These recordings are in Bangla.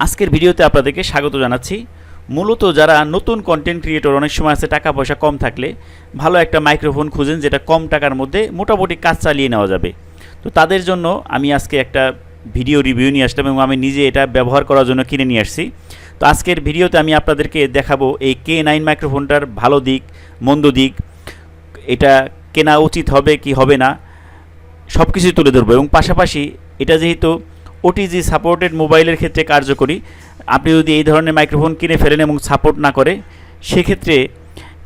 আজকের ভিডিওতে আপনাদেরকে স্বাগত জানাচ্ছি। মূলত যারা নতুন কন্টেন্ট ক্রিয়েটর অনেক সময় আছে টাকা পয়সা কম থাকলে ভালো একটা মাইক্রোফোন খুঁজেন যেটা কম টাকার মধ্যে মোটামুটি কাজ চালিয়ে নেওয়া যাবে। তো তাদের জন্য আমি আজকে একটা ভিডিও রিভিউ নিয়ে আসলাম এবং আমি নিজে এটা ব্যবহার করার জন্য কিনে নিয়ে আসছি। তো আজকের ভিডিওতে আমি আপনাদেরকে দেখাবো এই কে নাইন মাইক্রোফোনটার ভালো দিক, মন্দ দিক, এটা কেনা উচিত হবে কি হবে না সব কিছুই তুলে ধরবো এবং পাশাপাশি এটা যেহেতু ওটিজি সাপোর্টেড মোবাইলের ক্ষেত্রে কার্যকরী। আপনি যদি এই ধরনের মাইক্রোফোন কিনে ফেলেন এবং সাপোর্ট না করে, সেক্ষেত্রে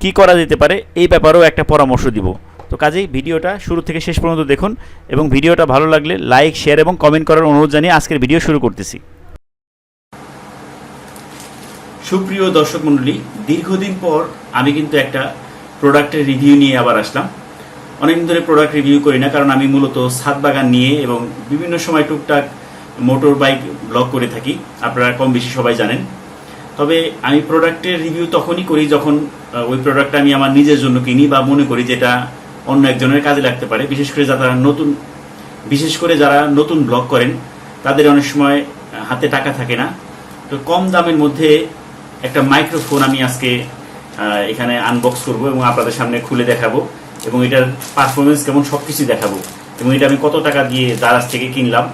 কি করা যেতে পারে? এই ব্যাপারেও একটা পরামর্শ দিব। তো কাজেই ভিডিওটা শুরু থেকে শেষ পর্যন্ত দেখুন এবং ভিডিওটা ভালো লাগলে লাইক শেয়ার এবং কমেন্ট করার অনুরোধ জানিয়ে আজকের ভিডিও শুরু করতেছি। সুপ্রিয় দর্শক মণ্ডলী, দীর্ঘদিন পর আমি কিন্তু একটা প্রোডাক্টের রিভিউ নিয়ে আবার আসলাম। অনেকদিন ধরে প্রোডাক্ট রিভিউ করি না, কারণ আমি মূলত ছাদ বাগান নিয়ে এবং বিভিন্ন সময় টুকটাক মোটর বাইক ব্লগ করে থাকি। আপনারা কম বেশি সবাই জানেন। তবে আমি প্রোডাক্টের রিভিউ তখনই করি যখন ওই প্রোডাক্টটা আমি আমার নিজের জন্য কিনি বা মনে করি যেটা অন্য একজনের কাজে লাগতে পারে। বিশেষ করে যারা নতুন, বিশেষ করে যারা নতুন ব্লগ করেন, তাদের অনেক সময় হাতে টাকা থাকে না। তো কম দামের মধ্যে একটা মাইক্রোফোন আমি আজকে এখানে আনবক্স করব এবং আপনাদের সামনে খুলে দেখাবো এবং এটার পারফরমেন্স কেমন সব কিছুই দেখাবো এবং এটা আমি কত টাকা দিয়ে দারাজ থেকে কিনলাম।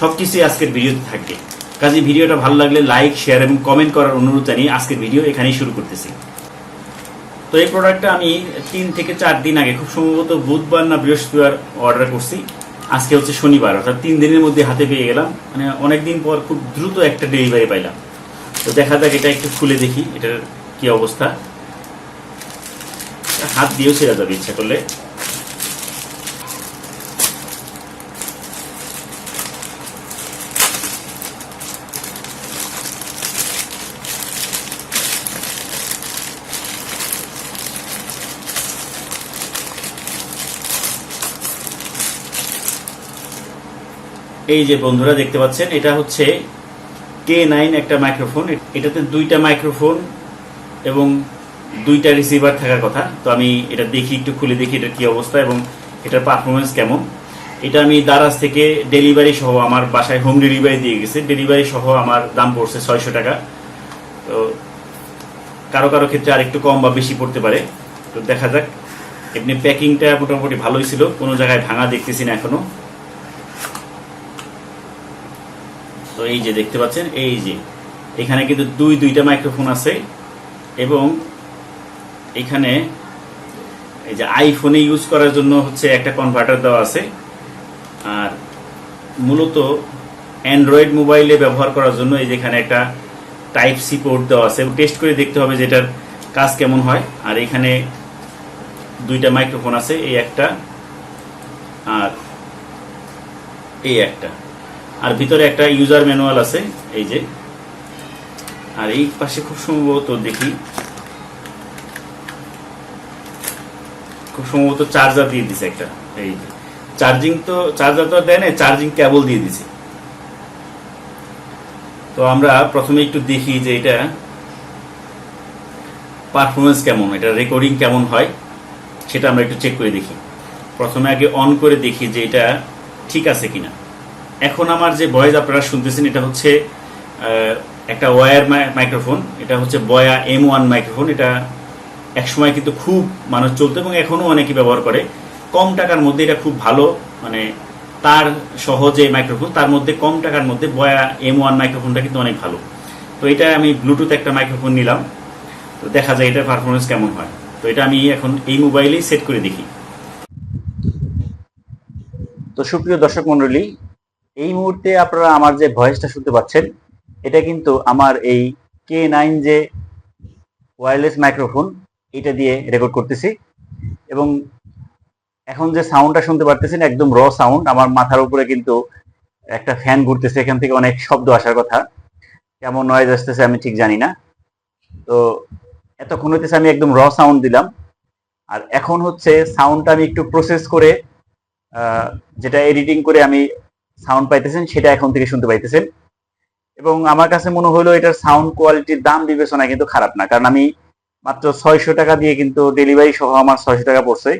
সব কিছুই আজকের ভিডিওতে থাকবে। কাজে ভিডিওটা ভালো লাগলে লাইক শেয়ার এবং কমেন্ট করার অনুরোধ জানিয়ে আজকের ভিডিও এখানেই শুরু করতেছি। তো এই প্রোডাক্টটা আমি তিন থেকে চার দিন আগে, খুব সম্ভবত বুধবার না বৃহস্পতিবার অর্ডার করছি। আজকে হচ্ছে শনিবার, অর্থাৎ তিন দিনের মধ্যে হাতে পেয়ে গেলাম। মানে অনেকদিন পর খুব দ্রুত একটা ডেলিভারি পাইলাম। তো দেখা যাক এটা একটু খুলে দেখি, এটার কি অবস্থা। হাত দিয়েও ছেড়ে যাবে ইচ্ছা করলে। এই যে বন্ধুরা দেখতে পাচ্ছেন, এটা হচ্ছে কে নাইন একটা মাইক্রোফোন এটাতে দুইটা মাইক্রোফোন এবং দুইটা রিসিভার থাকার কথা। তো আমি এটা দেখি, একটু খুলে দেখি এটার কি অবস্থা এবং এটার পারফরমেন্স কেমন। এটা আমি দারাজ থেকে ডেলিভারি সহ আমার বাসায় হোম ডেলিভারি দিয়ে গেছে। ডেলিভারি সহ আমার দাম পড়ছে ছয়শো টাকা। তো কারও কারও ক্ষেত্রে আরেকটু কম বা বেশি পড়তে পারে। তো দেখা যাক। এমনি প্যাকিংটা মোটামুটি ভালোই ছিল। কোনো জায়গায় ভাঙা দেখতেছি না এখনও। তো এই যে দেখতে পাচ্ছেন, এই যে। এখানে কিন্তু দুই, দুইটা মাইক্রোফোন আছে এবং এখানে এই যে আইফোনে ইউজ করার জন্য হচ্ছে একটা কনভার্টার দেওয়া আছে। আর মূলত অ্যান্ড্রয়েড মোবাইলে ব্যবহার করার জন্য এই যেখানে একটা টাইপ সি পোর্ট দেওয়া আছে। টেস্ট করে দেখতে হবে যেটার কাজ কেমন হয়। আর এখানে দুইটা মাইক্রোফোন আছে, এই একটা আর এই একটা। আর ভিতরে একটা ইউজার ম্যানুয়াল আছে, এই যে। আর এই পাশে খুব সম্ভবত দেখি, খুব সম্ভবত চার্জার দিয়ে দিছে একটা, এই চার্জিং তো চার্জার তো দেয় না চার্জিং কেবল দিয়ে দিছে। তো আমরা প্রথমে একটু দেখি যে এটা পারফরমেন্স কেমন, এটা রেকর্ডিং কেমন হয়, সেটা আমরা একটু চেক করে দেখি। প্রথমে আগে অন করে দেখি যে এটা ঠিক আছে কিনা। এখন আমার যে ভয়েস আপনারা শুনতেছেন, এটা হচ্ছে একটা ওয়ার মাইক্রোফোন, এটা হচ্ছে বয়া এম ওয়ান মাইক্রোফোন, এটা একসময় কিন্তু খুব মানুষ চলতো এবং এখনও অনেকে ব্যবহার করে। কম টাকার মধ্যে এটা খুব ভালো মানে তার সহজে মাইক্রোফোন, তার মধ্যে কম টাকার মধ্যে বয়া এম ওয়ান মাইক্রোফোনটা কিন্তু অনেক ভালো। তো এটা আমি ব্লুটুথ একটা মাইক্রোফোন নিলাম, তো দেখা যায় এটার পারফরমেন্স কেমন হয়। তো এটা আমি এখন এই মোবাইলেই সেট করে দেখি। তো সুপ্রিয় দর্শক মন্ডলী এই মুহূর্তে আপনারা আমার যে ভয়েসটা শুনতে পাচ্ছেন, এটা কিন্তু আমার এই কে নাইন যে ওয়্যারলেস মাইক্রোফোন এটা দিয়ে রেকর্ড করতেছি। এবং এখন যে সাউন্ডটা শুনতে পারতেছেন, একদম র সাউন্ড আমার মাথার উপরে কিন্তু একটা ফ্যান ঘুরতেছে, এখান থেকে অনেক শব্দ আসার কথা। কেমন নয়েজ আসতেছে আমি ঠিক জানি না। তো এতক্ষণ হইতেছে আমি একদম র সাউন্ড দিলাম। আর এখন হচ্ছে সাউন্ডটা আমি একটু প্রসেস করে যেটা এডিটিং করে আমি সাউন্ড পাইতেছেন, সেটা এখন থেকে শুনতে পাইতেছেন। এবং আমার কাছে মনে হলো এটার সাউন্ড কোয়ালিটির দাম বিবেচনা কিন্তু খারাপ না, কারণ আমি মাত্র ছয়শো টাকা দিয়ে কিন্তু ডেলিভারি সহ আমার ছয়শো টাকা পড়ছে।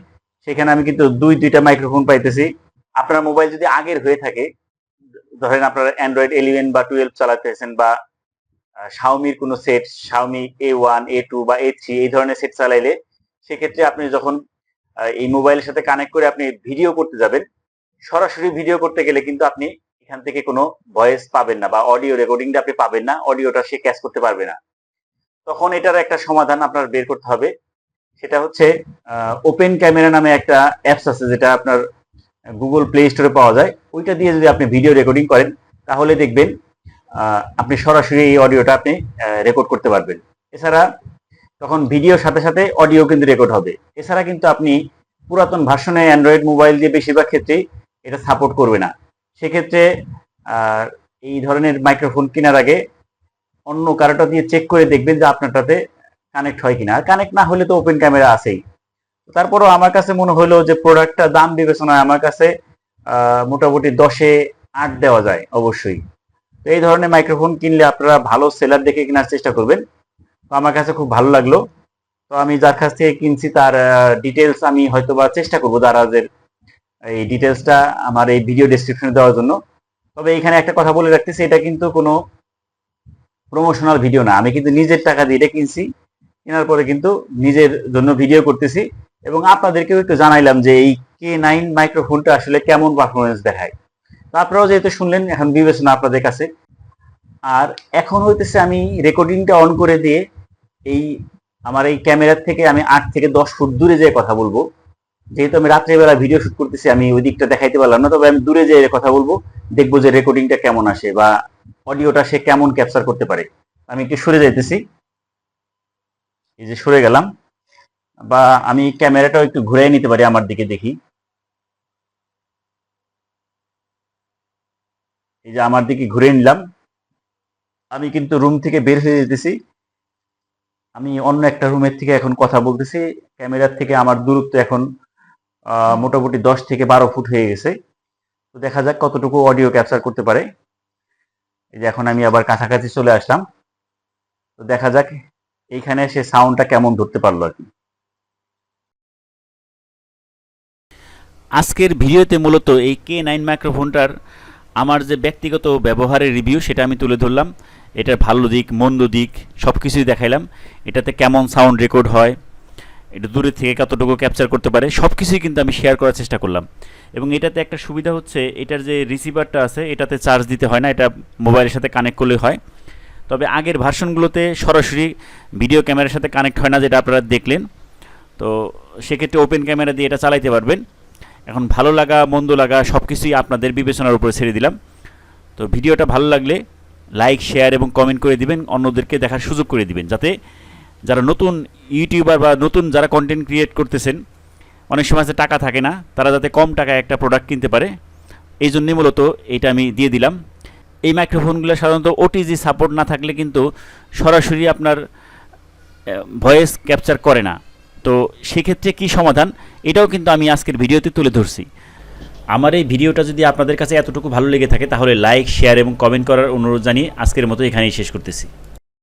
সেখানে আমি কিন্তু দুই, দুইটা মাইক্রোফোন পাইতেছি। আপনার মোবাইল যদি আগের হয়ে থাকে, ধরেন আপনার অ্যান্ড্রয়েড ইলেভেন বা টুয়েলভ চালাতেছেন বা শাওমির কোনো set Xiaomi A one A two বা এ থ্রি এই ধরনের সেট চালাইলে, সেক্ষেত্রে আপনি যখন এই মোবাইলের সাথে কানেক্ট করে আপনি ভিডিও করতে যাবেন সরাসরি ভিডিও করতে গেলে কিন্তু আপনি এখান থেকে কোনো ভয়েস পাবেন না বা অডিও রেকর্ডিংটা আপনি পাবেন না অডিওটা সে ক্যাচ করতে পারবে না। তখন এটার একটা সমাধান আপনার বের করতে হবে। সেটা হচ্ছে ওপেন ক্যামেরা নামে একটা অ্যাপস আছে যেটা আপনার গুগল প্লে স্টোরে পাওয়া যায়। ওইটা দিয়ে যদি আপনি ভিডিও রেকর্ডিং করেন, তাহলে দেখবেন আপনি সরাসরি এই অডিওটা আপনি রেকর্ড করতে পারবেন। এছাড়া তখন ভিডিওর সাথে সাথে অডিও কিন্তু রেকর্ড হবে। এছাড়া কিন্তু আপনি পুরাতন ভার্সনে অ্যান্ড্রয়েড মোবাইল দিয়ে বেশিরভাগ ক্ষেত্রেই এটা সাপোর্ট করবে না। সেক্ষেত্রে এই ধরনের মাইক্রোফোন কেনার আগে অন্য কারোটা দিয়ে চেক করে দেখবেন যে আপনারটাতে কানেক্ট হয় কিনা। আর কানেক্ট না হলে তো ওপেন ক্যামেরা আছেই। তারপরও আমার কাছে মনে হলো যে প্রোডাক্টটা দাম বিবেচনায় আমার কাছে মোটামুটি দশে আট দেওয়া যায় অবশ্যই। তো এই ধরনের মাইক্রোফোন কিনলে আপনারা ভালো সেলার দেখে কেনার চেষ্টা করবেন। তো আমার কাছে খুব ভালো লাগল। তো আমি যার কাছ থেকে কিনছি তার ডিটেলস আমি হয়তো বা চেষ্টা করব দারাজের এই ডিটেলসটা আমার এই ভিডিও ডেসক্রিপশনে দেওয়ার জন্য। তবে এখানে একটা কথা বলে রাখতেছি, এটা কিন্তু কোনো প্রমোশনাল ভিডিও না। আমি কিন্তু নিজের টাকা দিয়ে এটা কিনছি, কেনার পরে কিন্তু নিজের জন্য ভিডিও করতেছি। এবং আপনাদেরকেও একটু জানাইলাম যে এই কে নাইন মাইক্রোফোনটা আসলে কেমন পারফরমেন্স দেখায়। তো আপনারাও যেহেতু শুনলেন, এখন বিবেচনা আপনাদের কাছে। আর এখন হইতেছে আমি রেকর্ডিংটা অন করে দিয়ে এই আমার এই ক্যামেরার থেকে আমি আট থেকে দশ ফুট দূরে যেয়ে কথা বলব যেহেতু আমি রাত্রেবেলা ভিডিও শুট করতেছি, আমি ওই দিকটা দেখাইতে পারলাম না, তবে আমি দূরে যেয়ে কথা বলব, দেখব যে রেকর্ডিংটা কেমন আসে বা অডিওটা সে কেমন ক্যাপচার করতে পারে। আমি একটু সরে যাইতেছি। এই যে সরে গেলাম। বা আমি ক্যামেরাটাও একটু ঘুরে নিতে পারি আমার দিকে দেখি। এই যে আমার দিকে ঘুরে নিলাম। আমি কিন্তু রুম থেকে বের হয়ে যেতেছি। আমি অন্য একটা রুমের থেকে এখন কথা বলতেছি। ক্যামেরার থেকে আমার দূরত্ব এখন মোটামুটি দশ থেকে বারো ফুট হয়ে গেছে। তো দেখা যাক কতটুকু অডিও ক্যাপচার করতে পারে। এই যে এখন আমি আবার কাছাকাছি চলে আসলাম। তো দেখা যাক এইখানে সে সাউন্ডটা কেমন ধরতে পারল আর কি। আজকের ভিডিওতে মূলত এই কে নাইন মাইক্রোফোনটার আমার যে ব্যক্তিগত ব্যবহারের রিভিউ সেটা আমি তুলে ধরলাম। এটার ভালো দিক, মন্দ দিক সব কিছুই দেখাইলাম। এটাতে কেমন সাউন্ড রেকর্ড হয় এটা দূরে থেকে কতটুকু ক্যাপচার করতে পারে সব কিছুই কিন্তু আমি শেয়ার করার চেষ্টা করলাম। এবং এটাতে একটা সুবিধা হচ্ছে, এটার যে রিসিভারটা আছে, এটাতে চার্জ দিতে হয় না, এটা মোবাইলের সাথে কানেক্ট করলে হয়। তবে আগের ভার্সনগুলোতে সরাসরি ভিডিও ক্যামেরার সাথে কানেক্ট হয় না, যেটা আপনারা দেখলেন। তো সেক্ষেত্রে ওপেন ক্যামেরা দিয়ে এটা চালাইতে পারবেন। এখন ভালো লাগা, মন্দ লাগা সব কিছুই আপনাদের বিবেচনার উপরে ছেড়ে দিলাম। তো ভিডিওটা ভালো লাগলে লাইক শেয়ার এবং কমেন্ট করে দিবেন, অন্যদেরকে দেখার সুযোগ করে দিবেন, যাতে যারা নতুন ইউটিউবার বা নতুন যারা কন্টেন্ট ক্রিয়েট করতেছেন, অনেক সময় টাকা থাকে না, তারা যাতে কম টাকায় একটা প্রোডাক্ট কিনতে পারে। এই জন্যই মূলত এটা আমি দিয়ে দিলাম। এই মাইক্রোফোনগুলো সাধারণত ওটিজি সাপোর্ট না থাকলে কিন্তু সরাসরি আপনার ভয়েস ক্যাপচার করে না। তো সেক্ষেত্রে কি সমাধান? এটাও কিন্তু আমি আজকের ভিডিওতে তুলে ধরছি। আমার এই ভিডিওটা যদি আপনাদের কাছে এতটুকু ভালো লেগে থাকে, তাহলে লাইক শেয়ার এবং কমেন্ট করার অনুরোধ জানিয়ে আজকের মতো এখানেই শেষ করতেছি।